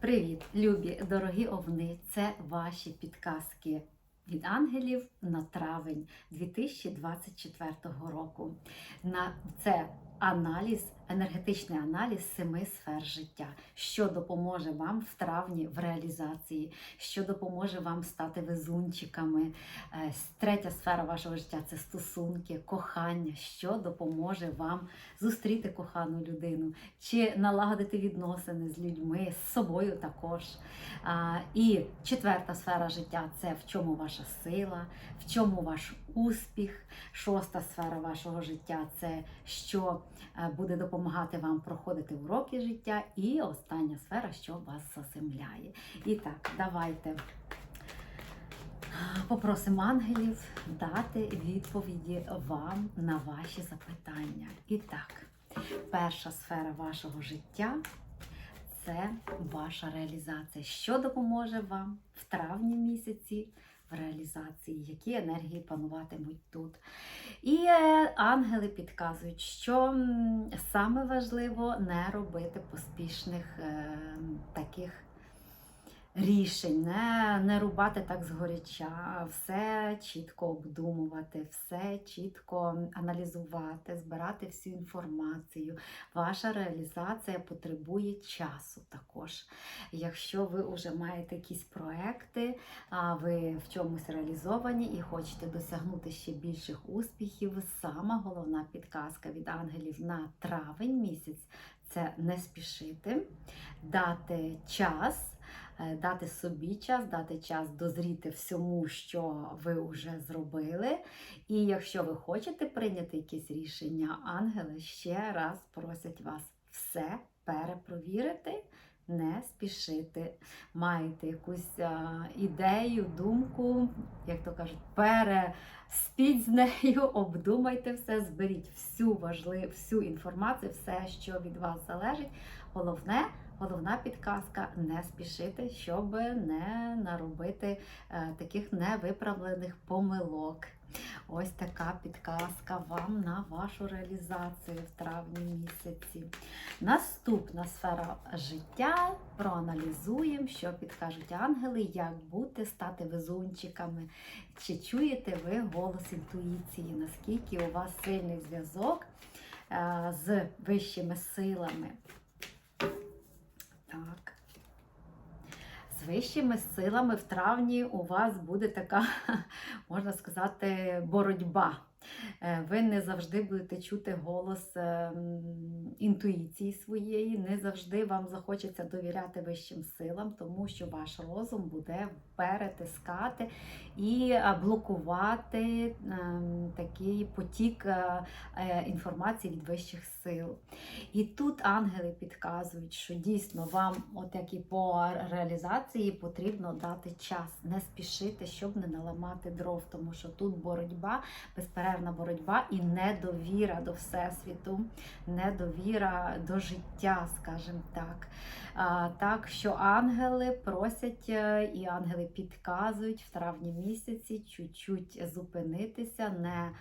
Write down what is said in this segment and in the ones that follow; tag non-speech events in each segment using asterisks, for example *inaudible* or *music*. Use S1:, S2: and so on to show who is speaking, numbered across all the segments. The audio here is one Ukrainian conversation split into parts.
S1: Привіт, любі, дорогі овни! Це ваші підказки від ангелів на травень 2024 року. На це аналіз, енергетичний аналіз семи сфер життя, що допоможе вам в травні в реалізації, що допоможе вам стати везунчиками. Е, Третя сфера вашого життя це стосунки, кохання, що допоможе вам зустріти кохану людину, чи налагодити відносини з людьми, з собою також. І четверта сфера життя це в чому ваша сила, в чому ваш успіх. Шоста сфера вашого життя це що буде допомагати вам проходити уроки життя. І остання сфера, що вас заземляє. І так, давайте. Попросимо ангелів дати відповіді вам на ваші запитання. І так, перша сфера вашого життя це ваша реалізація. Що допоможе вам в травні місяці в реалізації, які енергії пануватимуть тут. І е, ангели підказують, що саме важливо не робити поспішних е, таких рішень, не, не рубати так згоряча, все чітко обдумувати, все чітко аналізувати, збирати всю інформацію. Ваша реалізація потребує часу також. Якщо ви вже маєте якісь проекти, ви в чомусь реалізовані і хочете досягнути ще більших успіхів, сама головна підказка від ангелів на травень місяць це не спішити, дати час дати собі час, дати час дозріти всьому, що ви вже зробили. І якщо ви хочете прийняти якесь рішення, ангели ще раз просять вас все перепровірити. Не спішити, маєте якусь а, ідею, думку, як то кажуть, переспіть з нею, *laughs* обдумайте все, зберіть всю важливу, всю інформацію, все, що від вас залежить. Головне, головна підказка не спішити, щоб не наробити е, таких невиправлених помилок. Ось така підказка вам на вашу реалізацію в травні місяці. Наступна сфера життя. Проаналізуємо, що підкажуть ангели, як бути, стати везунчиками. Чи чуєте ви голос інтуїції? Наскільки у вас сильний зв'язок е, з вищими силами? Так. З вищими силами в травні у вас буде така, *laughs* можна сказати, боротьба. Е, Ви не завжди будете чути голос е, інтуїції своєї, не завжди вам захочеться довіряти вищим силам, тому що ваш розум буде перетискати і е, блокувати ем, такий потік е, інформації від вищих сил. І тут ангели підказують, що дійсно вам, от як і по реалізації, потрібно дати час, не спішити, щоб не наламати дров, тому що тут боротьба, безперервна боротьба і недовіра до Всесвіту, недовіра до життя, скажімо так. Так що ангели просять е, і ангели підказують в травні місяці чуть-чуть зупинитися, не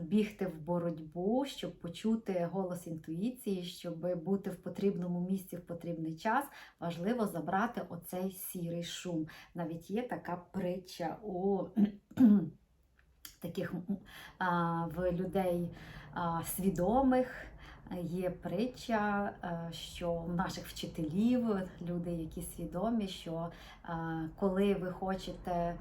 S1: бігти в боротьбу, щоб почути голос інтуїції, щоб бути в потрібному місці в потрібний час, важливо забрати оцей сірий шум. Навіть є така притча у таких в людей свідомих. Є притча, е, що в наших вчителів, люди, які свідомі, що коли ви хочете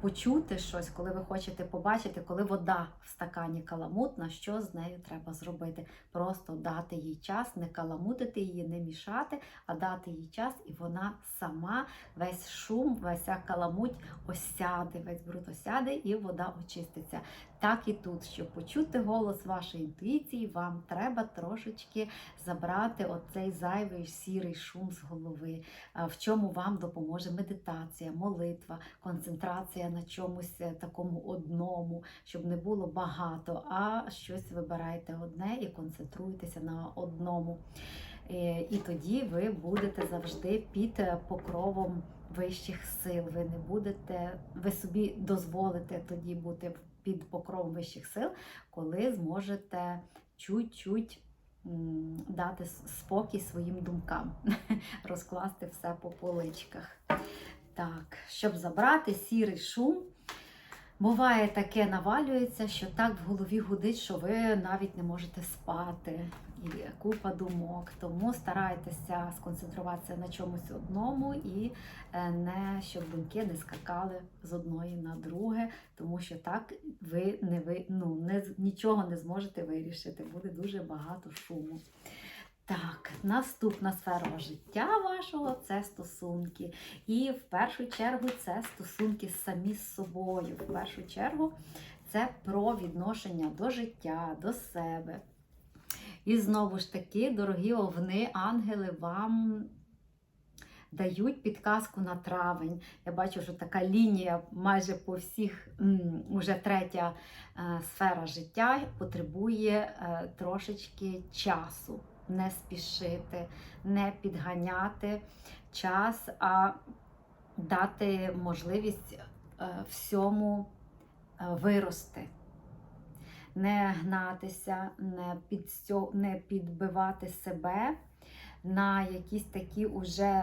S1: почути щось, коли ви хочете побачити, коли вода в стакані каламутна, що з нею треба зробити? Просто дати їй час, не каламутити її, не мішати, а дати їй час, і вона сама весь шум, вся каламуть осяде, весь бруд осяде, і вода очиститься. Так і тут, щоб почути голос вашої інтуїції, вам треба трошечки забрати оцей зайвий сірий шум з голови, в чому вам допоможе медитація, молитва, концентрація на чомусь е, такому одному, щоб не було багато, а щось вибирайте одне і концентруйтеся на одному. Е, І тоді ви будете завжди під е, покровом вищих сил. Ви не будете, ви собі дозволите тоді бути під покровом вищих сил, коли зможете чуть-чуть дати спокій своїм думкам, *laughs* розкласти все по поличках. Так, щоб забрати сірий шум. Буває таке навалюється, що так в голові гудить, що ви навіть не можете спати. І купа думок. Тому старайтеся сконцентруватися на чомусь одному і е, не щоб думки не скакали з одної на друге, тому що так ви не ви ну не нічого не зможете вирішити. Буде дуже багато шуму. Так, наступна сфера життя вашого це стосунки. І в першу чергу це стосунки самі з собою. В першу чергу це про відношення до життя, до себе. І знову ж таки, дорогі овни, ангели вам дають підказку на травень. Я бачу, що така лінія майже по всіх, уже третя е, сфера життя потребує е, трошечки часу. Не спішити, не підганяти час, а дати можливість е, всьому е, вирости. Не гнатися, не, підстьо... не підбивати себе на якісь такі уже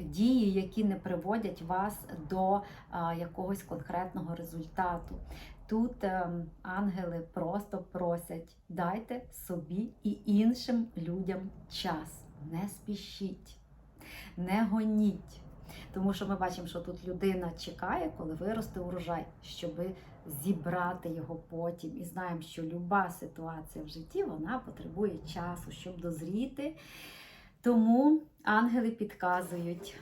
S1: дії, які не приводять вас до якогось конкретного результату. Тут ем, ангели просто просять, дайте собі і іншим людям час. Не спішіть, не гоніть. Тому що ми бачимо, що тут людина чекає, коли виросте урожай, щоб зібрати його потім. І знаємо, що люба ситуація в житті вона потребує часу, щоб дозріти. Тому ангели підказують.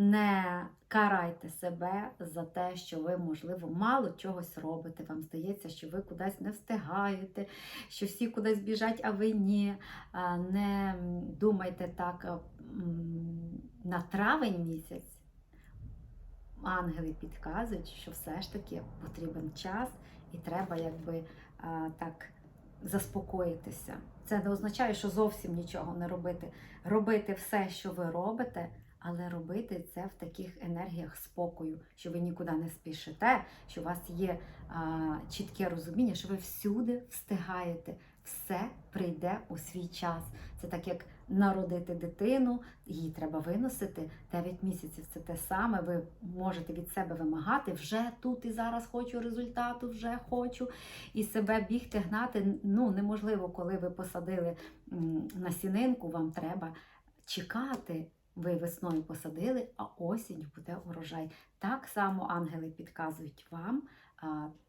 S1: Не карайте себе за те, що ви, можливо, мало чогось робите. Вам здається, що ви кудись не встигаєте, що всі кудись біжать, а ви ні. Не думайте так на травень місяць. Ангели підказують, що все ж таки потрібен час і треба якби так заспокоїтися. Це не означає, що зовсім нічого не робити. Робити все, що ви робите, але робити це в таких енергіях спокою, що ви нікуди не спішите, що у вас є а, чітке розуміння, що ви всюди встигаєте. Все прийде у свій час. Це так як народити дитину, її треба виносити 9 місяців. Це те саме. Ви можете від себе вимагати вже тут і зараз хочу результату, вже хочу і себе бігти, гнати. Ну неможливо, коли ви посадили м, насінинку, вам треба чекати. Ви весною посадили, а осінь буде урожай. Так само ангели підказують вам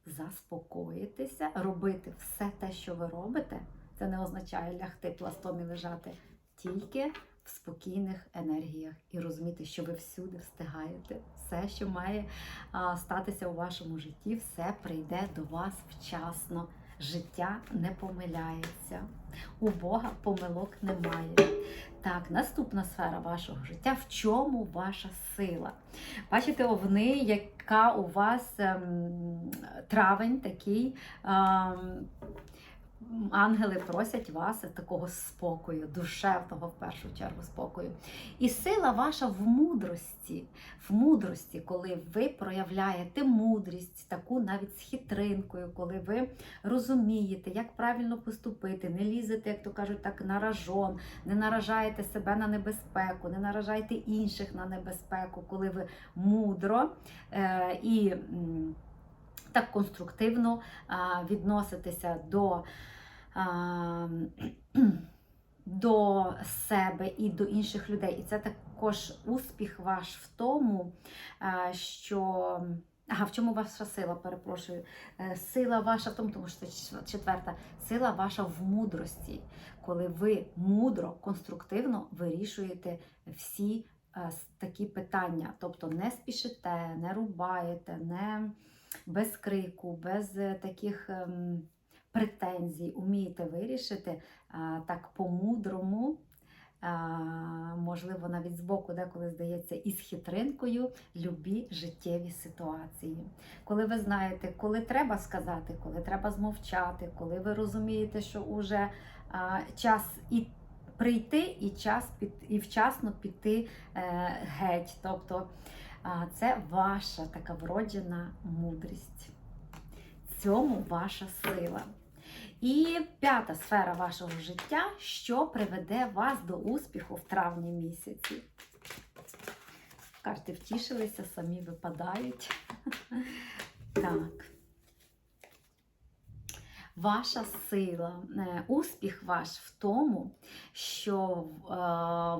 S1: заспокоїтися, робити все те, що ви робите. Це не означає лягти пластом і лежати тільки в спокійних енергіях і розуміти, що ви всюди встигаєте. Все, що має а, статися у вашому житті, все прийде до вас вчасно. Життя не помиляється. У Бога помилок немає. Так, наступна сфера вашого життя. В чому ваша сила? Бачите, овни, яка у вас ем, травень такий. Ем, Ангели просять вас такого спокою, душевного в першу чергу спокою. І сила ваша в мудрості, в мудрості, коли ви проявляєте мудрість, таку навіть з хитринкою, коли ви розумієте, як правильно поступити, не лізете, як то кажуть, так на ражон, не наражаєте себе на небезпеку, не наражаєте інших на небезпеку, коли ви мудро е, і так конструктивно а, відноситеся до. До себе і до інших людей. І це також успіх ваш в тому, що ага, в чому ваша сила, перепрошую. Е, Сила ваша в тому, тому що це четверта, сила ваша в мудрості, коли ви мудро, конструктивно вирішуєте всі е, такі питання. Тобто не спішите, не рубаєте, не без крику, без е, таких ем, претензій, умієте вирішити так по-мудрому. Можливо, навіть збоку деколи здається, із хитринкою любі життєві ситуації. Коли ви знаєте, коли треба сказати, коли треба змовчати, коли ви розумієте, що вже а, час і прийти, і час під, і вчасно піти е, геть. Тобто це ваша така вроджена мудрість. Цьому ваша сила. І п'ята сфера вашого життя, що приведе вас до успіху в травні місяці. Карти втішилися, самі випадають. *laughs* Так. Ваша сила, е, успіх ваш в тому, що е,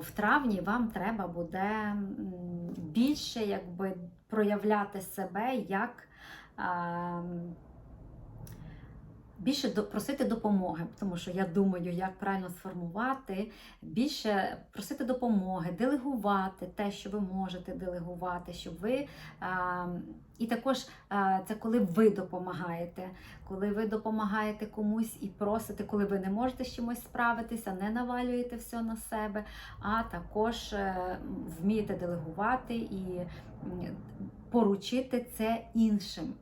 S1: в травні вам треба буде більше якби, проявляти себе як е, більше просити допомоги, тому що я думаю, як правильно сформувати, більше просити допомоги, делегувати те, що ви можете делегувати, щоб ви. А, і також це коли ви допомагаєте, коли ви допомагаєте комусь і просите, коли ви не можете з чимось справитися, не навалюєте все на себе, а також е, вмієте делегувати і поручити це іншим.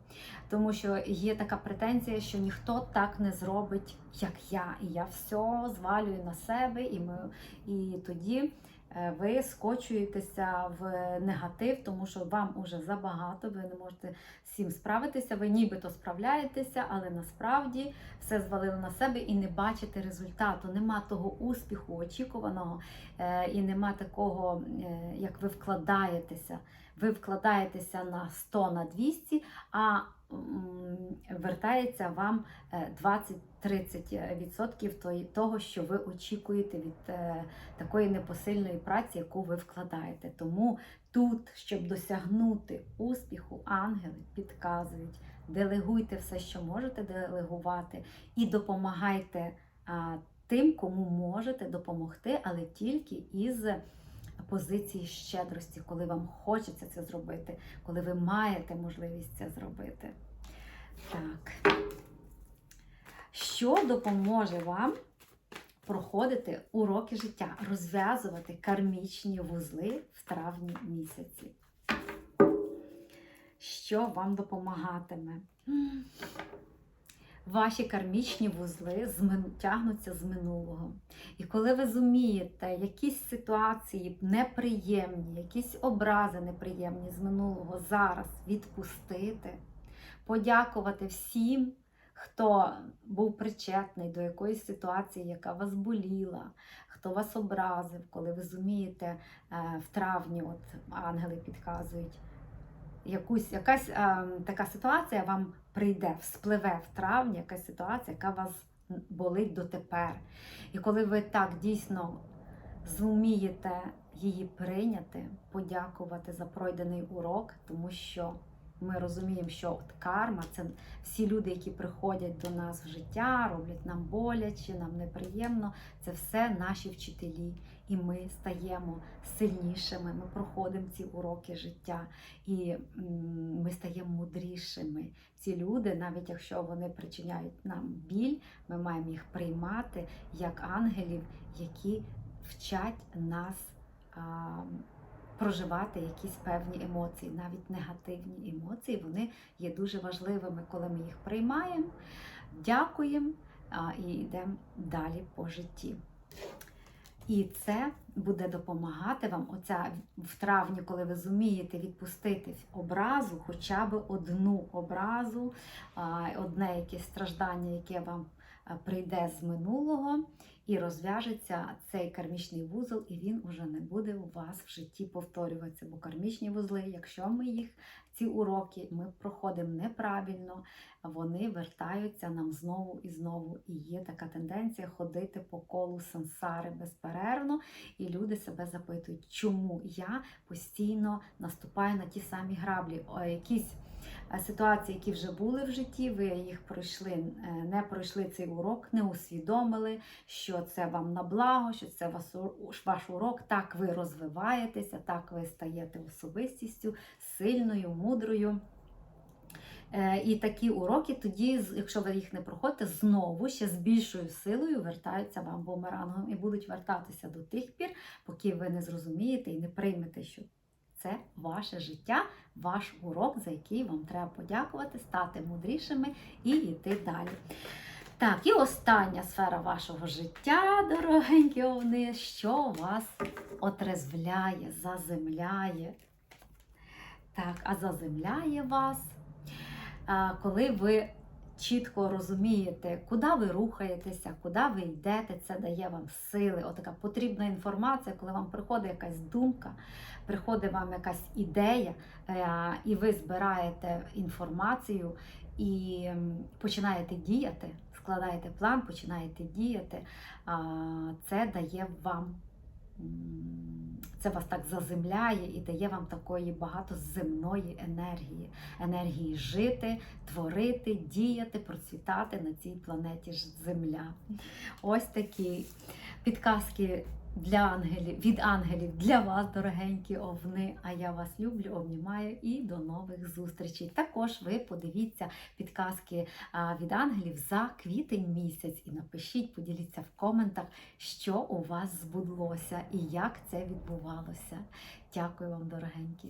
S1: Тому що є така претензія, що ніхто так не зробить, як я. І я все звалюю на себе, і ми і тоді е, ви скочуєтеся в негатив, тому що вам уже забагато, ви не можете цим справитися. Ви нібито справляєтеся, але насправді все звалили на себе і не бачите результату. Нема того успіху очікуваного, е, і нема такого, е, як ви вкладаєтеся. Ви вкладаєтеся на 100 на 200, а вертається вам е, 20-30% того, що ви очікуєте від е, такої непосильної праці, яку ви вкладаєте. Тому тут, щоб досягнути успіху, ангели підказують, делегуйте все, що можете делегувати, і допомагайте тим, кому можете допомогти, але тільки із позиції щедрості, коли вам хочеться це зробити, коли ви маєте можливість це зробити. Так. Що допоможе вам проходити уроки життя, розв'язувати кармічні вузли в травні місяці? Що вам допомагатиме? Ваші кармічні вузли тягнуться з минулого. І коли ви зумієте якісь ситуації неприємні, якісь образи неприємні з минулого зараз відпустити, подякувати всім, хто був причетний до якоїсь ситуації, яка вас боліла, хто вас образив, коли ви зумієте е, в травні, от ангели підказують, якусь, якась е, така ситуація вам прийде, вспливе в травні, якась ситуація, яка вас болить дотепер. І коли ви так дійсно зумієте її прийняти, подякувати за пройдений урок, тому що ми розуміємо, що от карма це всі люди, які приходять до нас в життя, роблять нам боляче, нам неприємно. Це все наші вчителі, і ми стаємо сильнішими. Ми проходимо ці уроки життя, і ми стаємо мудрішими. Ці люди, навіть якщо вони причиняють нам біль, ми маємо їх приймати як ангелів, які вчать нас. Проживати якісь певні емоції, навіть негативні емоції, вони є дуже важливими, коли ми їх приймаємо, дякуємо і йдемо далі по житті. І це буде допомагати вам оця в травні, коли ви зумієте відпустити образу, хоча б одну образу, одне якесь страждання, яке вам прийде з минулого, і розв'яжеться цей кармічний вузол, і він уже не буде у вас в житті повторюватися. Бо кармічні вузли, якщо ми їх, ці уроки ми проходимо неправильно, вони вертаються нам знову і знову. І є така тенденція ходити по колу сансари безперервно, і люди себе запитують, чому я постійно наступаю на ті самі граблі. Якісь ситуації, які вже були в житті, ви їх пройшли, е, не пройшли цей урок, не усвідомили, що це вам на благо, що це ваш урок. Так ви розвиваєтеся, так ви стаєте особистістю сильною, мудрою. Е, І такі уроки тоді, якщо ви їх не проходите, знову ще з більшою силою вертаються вам бумерангом і будуть вертатися до тих пір, поки ви не зрозумієте і не приймете, що це ваше життя, ваш урок, за який вам треба подякувати, стати мудрішими і йти далі. Так, і остання сфера вашого життя, дорогенькі овни, що вас отрезвляє, заземляє. Так, а заземляє вас, коли ви чітко розумієте, куди ви рухаєтеся, куди ви йдете. Це дає вам сили. Отака потрібна інформація, коли вам приходить якась думка, приходить вам якась ідея, е, і ви збираєте інформацію і починаєте діяти, складаєте план, починаєте діяти. Це дає вам. Це вас так заземляє і дає вам такої багато земної енергії, енергії жити, творити, діяти, процвітати на цій планеті Земля. Ось такі підказки для ангелів, від ангелів для вас, дорогенькі овни. А я вас люблю, обнімаю і до нових зустрічей. Також ви подивіться підказки від ангелів за квітень місяць і напишіть, поділіться в коментах, що у вас збулося і як це відбувалося. Дякую вам, дорогенькі.